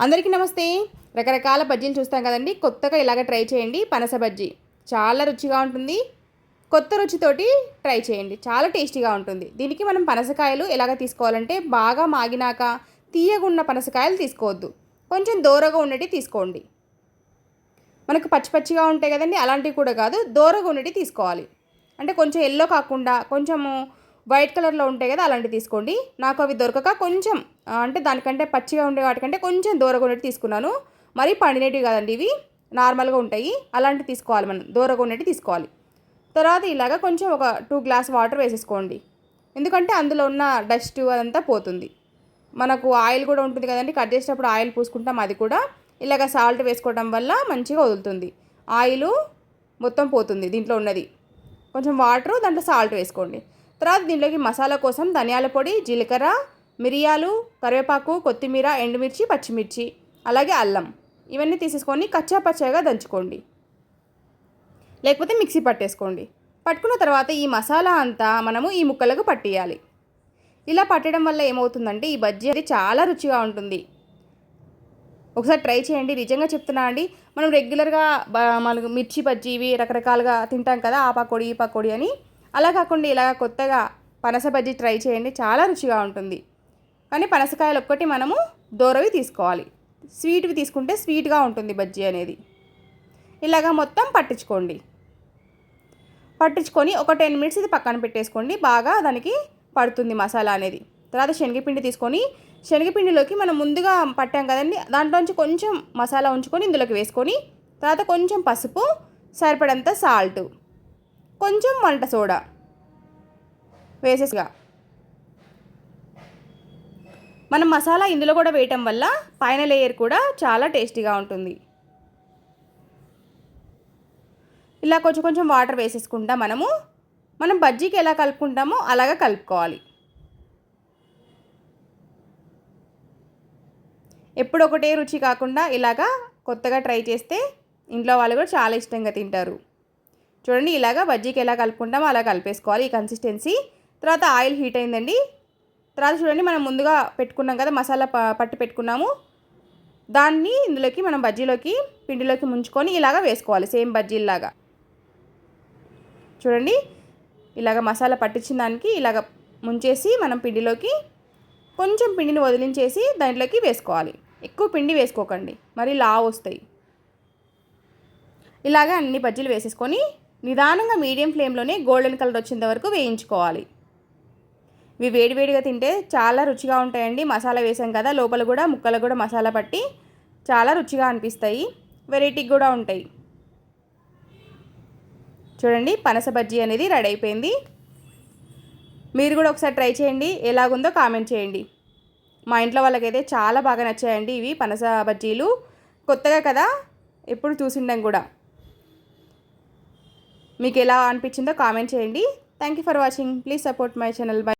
అందరికీ నమస్తే. రకరకాల బజ్జీలు చూస్తాం కదండి. కొత్తగా ఇలాగ ట్రై చేయండి. పనస బజ్జీ. చాలా రుచిగా ఉంటుంది. కొత్త రుచితోటి ట్రై చేయండి. చాలా టేస్టీగా ఉంటుంది. దీనికి మనం పనసకాయలు ఎలాగ తీసుకోవాలంటే బాగా మాగినాక తీయగున్న పనసకాయలు తీసుకోవద్దు. కొంచెం దూరగా ఉన్నవి తీసుకోండి. మనకు పచ్చి పచ్చిగా ఉంటాయి కదండి. అలాంటివి కూడా కాదు. దూరగా ఉన్నవి తీసుకోవాలి. అంటే కొంచెం ఎల్లో కాకుండా కొంచెము వైట్ కలర్లో ఉంటాయి కదా అలాంటివి తీసుకోండి. నాకు అవి దొరకక కొంచెం అంటే దానికంటే పచ్చిగా ఉండే వాటికంటే కొంచెం దూరగా ఉండేవి తీసుకున్నాను. మరీ పండినవి కదండి ఇవి నార్మల్గా ఉంటాయి. అలాంటివి తీసుకోవాలి మనం దూరగా ఉండేవి తీసుకోవాలి. తర్వాత ఇలాగ కొంచెం ఒక టూ గ్లాస్ వాటర్ వేసేసుకోండి. ఎందుకంటే అందులో ఉన్న డస్ట్ అదంతా పోతుంది. మనకు ఆయిల్ కూడా ఉంటుంది కదండి కట్ చేసేటప్పుడు ఆయిల్ పూసుకుంటాం అది కూడా. ఇలాగ సాల్ట్ వేసుకోవడం వల్ల మంచిగా వదులుతుంది. ఆయిల్ మొత్తం పోతుంది దీంట్లో ఉన్నది. కొంచెం వాటర్ దాంట్లో సాల్ట్ వేసుకోండి. తర్వాత దీంట్లోకి మసాలా కోసం ధనియాల పొడి జీలకర్ర మిరియాలు కరివేపాకు కొత్తిమీర ఎండుమిర్చి పచ్చిమిర్చి అలాగే అల్లం. ఇవన్నీ తీసేసుకొని కచ్చా పచ్చగా దంచుకోండి. లేకపోతే మిక్సీ పట్టేసుకోండి. పట్టుకున్న తర్వాత ఈ మసాలా అంతా మనము ఈ ముక్కలకు పట్టేయాలి. ఇలా పట్టడం వల్ల ఏమవుతుందంటే ఈ బజ్జీ అది చాలా రుచిగా ఉంటుంది. ఒకసారి ట్రై చేయండి. నిజంగా చెప్తున్నా అండి. మనం రెగ్యులర్గా మనకు మిర్చి బజ్జీ ఇవి రకరకాలుగా తింటాం కదా ఆ పకోడి ఈ పకోడి అని. అలా కాకుండా ఇలా కొత్తగా పనస బజ్జీ ట్రై చేయండి. చాలా రుచిగా ఉంటుంది. కానీ పనసకాయలు ఒక్కటి మనము దూరవి తీసుకోవాలి. స్వీట్వి తీసుకుంటే స్వీట్గా ఉంటుంది బజ్జీ అనేది. ఇలాగా మొత్తం పట్టించుకోండి. పట్టించుకొని ఒక టెన్ మినిట్స్ ఇది పక్కన పెట్టేసుకోండి. బాగా దానికి పడుతుంది మసాలా అనేది. తర్వాత శనగపిండి తీసుకొని శనగపిండిలోకి మనం ముందుగా పట్టాం కదండి. దాంట్లోంచి కొంచెం మసాలా ఉంచుకొని ఇందులోకి వేసుకొని తర్వాత కొంచెం పసుపు సరిపడంత సాల్ట్. కొంచెం వంట సోడా వేసేసిగా. మనం మసాలా ఇందులో కూడా వేయటం వల్ల పైన లేయర్ కూడా చాలా టేస్టీగా ఉంటుంది. ఇలా కొంచెం కొంచెం వాటర్ వేసేసుకుంటా మనము. మనం బజ్జీకి ఎలా కలుపుకుంటామో అలాగా కలుపుకోవాలి. ఎప్పుడు ఒకటే రుచి కాకుండా ఇలాగా కొత్తగా ట్రై చేస్తే ఇంట్లో వాళ్ళు కూడా చాలా ఇష్టంగా తింటారు. చూడండి ఇలాగా బజ్జీకి ఎలా కలుపుకుంటామో అలా కలిపేసుకోవాలి ఈ కన్సిస్టెన్సీ తర్వాత ఆయిల్ హీట్ అయిందండి. తర్వాత చూడండి మనం ముందుగా పెట్టుకున్నాం కదా మసాలా పట్టి పెట్టుకున్నాము. దాన్ని ఇందులోకి మనం బజ్జీలోకి పిండిలోకి ముంచుకొని ఇలాగా వేసుకోవాలి సేమ్ బజ్జీలాగా చూడండి ఇలాగ మసాలా పట్టించిన దానికి ఇలాగ ముంచేసి మనం పిండిలోకి కొంచెం పిండిని వదిలించేసి దాంట్లోకి వేసుకోవాలి. ఎక్కువ పిండి వేసుకోకండి మరి లావు వస్తాయి. ఇలాగ అన్ని బజ్జీలు వేసేసుకొని నిదానంగా మీడియం ఫ్లేమ్లోనే గోల్డెన్ కలర్ వచ్చేంత వరకు వేయించుకోవాలి. ఇవి వేడివేడిగా తింటే చాలా రుచిగా ఉంటాయండి. మసాలా వేసాం కదా లోపల కూడా ముక్కలు కూడా మసాలా పట్టి చాలా రుచిగా అనిపిస్తాయి. వెరైటీ కూడా ఉంటాయి. చూడండి పనస బజ్జీ అనేది రెడీ అయిపోయింది. మీరు కూడా ఒకసారి ట్రై చేయండి. ఎలాగుందో కామెంట్ చేయండి. మా ఇంట్లో వాళ్ళకైతే చాలా బాగా నచ్చాయండి ఇవి పనస బజ్జీలు. కొత్తగా కదా ఎప్పుడు చూసిండం కూడా. మీకు ఎలా అనిపించిందో కామెంట్ చేయండి. Thank you for watching please support my channel bye